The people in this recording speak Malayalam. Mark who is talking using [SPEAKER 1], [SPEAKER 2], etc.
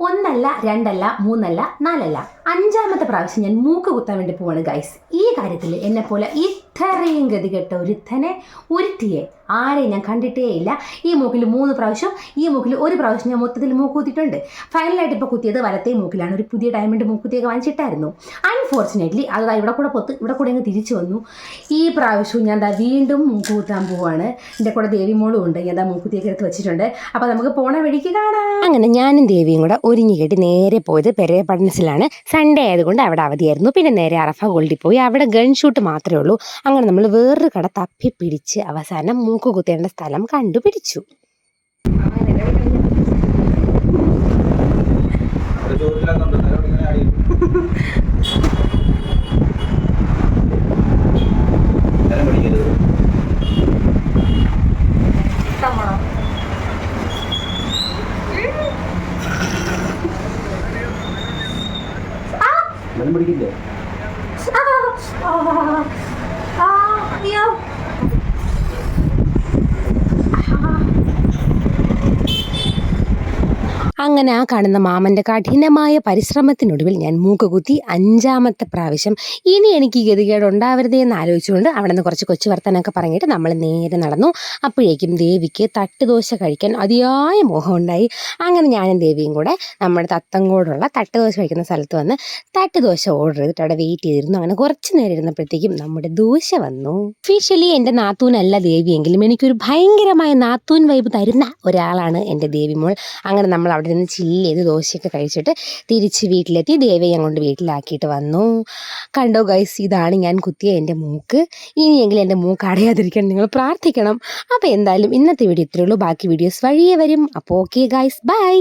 [SPEAKER 1] ഒന്നല്ല രണ്ടല്ല മൂന്നല്ല നാലല്ല. അഞ്ചാമത്തെ പ്രാവശ്യം ഞാൻ മൂക്ക് കുത്താൻ വേണ്ടി പോവാണ് ഗൈസ് ഈ കാര്യത്തിൽ എന്നെ പോലെ ഇത്രയും ഗതികെട്ട ഒരുത്തനെ ഒരുത്തിയെ ആരെയും ഞാൻ കണ്ടിട്ടേ ഇല്ല. ഈ മൂക്കിൽ മൂന്ന് പ്രാവശ്യം ഈ മൂക്കിൽ ഒരു പ്രാവശ്യം ഞാൻ മൊത്തത്തിൽ മൂക്ക് കുത്തിയിട്ടുണ്ട് ഫൈനലായിട്ട് ഇപ്പോൾ കുത്തിയത് വലത്തേ മൂക്കിലാണ്. ഒരു പുതിയ ഡയമണ്ട് മൂക്കുത്തിയൊക്കെ വാങ്ങിച്ചിട്ടായിരുന്നു. അൺഫോർച്ചുനേറ്റ്ലി അത് ഇവിടെ കൂടെ പൊത്ത് ഇവിടെ കൂടെ അങ്ങ് തിരിച്ചു വന്നു. ഈ പ്രാവശ്യവും ഞാൻ ദാ വീണ്ടും മൂക്ക് കുത്താൻ പോവാണ്. എന്റെ കൂടെ ദേവിമോളും ഉണ്ട്. ഞാൻ ദാ മൂക്കുത്തിയൊക്കെ എടുത്ത് വെച്ചിട്ടുണ്ട്. അപ്പോൾ നമുക്ക് പോണ വഴിക്ക് കാണാം.
[SPEAKER 2] അങ്ങനെ ഞാനും ദേവിയും കൂടെ ഒരുങ്ങി കെട്ടി നേരെ പോയത് പെരേ പഠനസിലാണ് സൺഡേ ആയതുകൊണ്ട് അവിടെ അവധിയായിരുന്നു. പിന്നെ നേരെ അറഫ ഗോൾഡിൽ പോയി. അവിടെ ഗൺ ഷൂട്ട് മാത്രമേ ഉള്ളൂ. അങ്ങനെ നമ്മൾ വേറൊരു കട തപ്പി പിടിച്ച് അവസാനം മൂക്ക് കുത്തേണ്ട സ്ഥലം കണ്ടുപിടിച്ചു.
[SPEAKER 3] ഒരു ചോറില്ലാത്തോണ്ട് നേരം ഇങ്ങനെ അടി നേരം പിടിക്കരുത് നേരം പിടിക്കില്ലേ
[SPEAKER 1] അയ്യോ
[SPEAKER 2] അങ്ങനെ ആ കാണുന്ന മാമന്റെ കഠിനമായ പരിശ്രമത്തിനൊടുവിൽ ഞാൻ മൂക്കുകുത്തി അഞ്ചാമത്തെ പ്രാവശ്യം ഇനി എനിക്ക് ഗതികേട് ഉണ്ടാവരുതേ എന്ന് ആലോചിച്ചുകൊണ്ട് അവിടെ നിന്ന് കുറച്ച് കൊച്ചു വർത്തനമൊക്കെ പറഞ്ഞിട്ട് നമ്മൾ നേരെ നടന്നു. അപ്പോഴേക്കും ദേവിക്ക് തട്ടുദോശ കഴിക്കാൻ അതിയായ മോഹമുണ്ടായി. അങ്ങനെ ഞാനും ദേവിയും കൂടെ നമ്മുടെ തത്തങ്കോടുള്ള തട്ടുദോശ കഴിക്കുന്ന സ്ഥലത്ത് വന്ന് തട്ടുദോശ ഓർഡർ ചെയ്തിട്ട് അവിടെ വെയിറ്റ് ചെയ്തിരുന്നു. അങ്ങനെ കുറച്ച് നേരം ഇരുന്നപ്പോഴത്തേക്കും നമ്മുടെ ദോശ വന്നു. ഒഫീഷ്യലി എന്റെ നാത്തൂനല്ല ദേവിയെങ്കിലും എനിക്കൊരു ഭയങ്കരമായ നാത്തൂൻ വൈബ് തരുന്ന ഒരാളാണ് എന്റെ ദേവിമോൾ. അങ്ങനെ നമ്മൾ അവിടെ നിന്ന് ചില്ല് ചെയ്ത് ദോശയൊക്കെ കഴിച്ചിട്ട് തിരിച്ച് വീട്ടിലെത്തി. ദേവി അങ്ങോട്ട് വീട്ടിലാക്കിയിട്ട് വന്നു. കണ്ടോ ഗൈസ് ഇതാണ് ഞാൻ കുത്തിയ എന്റെ മൂക്ക്. ഇനിയെങ്കിലും എന്റെ മൂക്ക് അടയാതിരിക്കാൻ നിങ്ങൾ പ്രാർത്ഥിക്കണം. അപ്പോൾ എന്തായാലും ഇന്നത്തെ വീഡിയോ ഇത്രയുള്ളൂ ബാക്കി വീഡിയോസ് വഴിയേ വരും. അപ്പോൾ ഓക്കെ ഗൈസ് ബൈ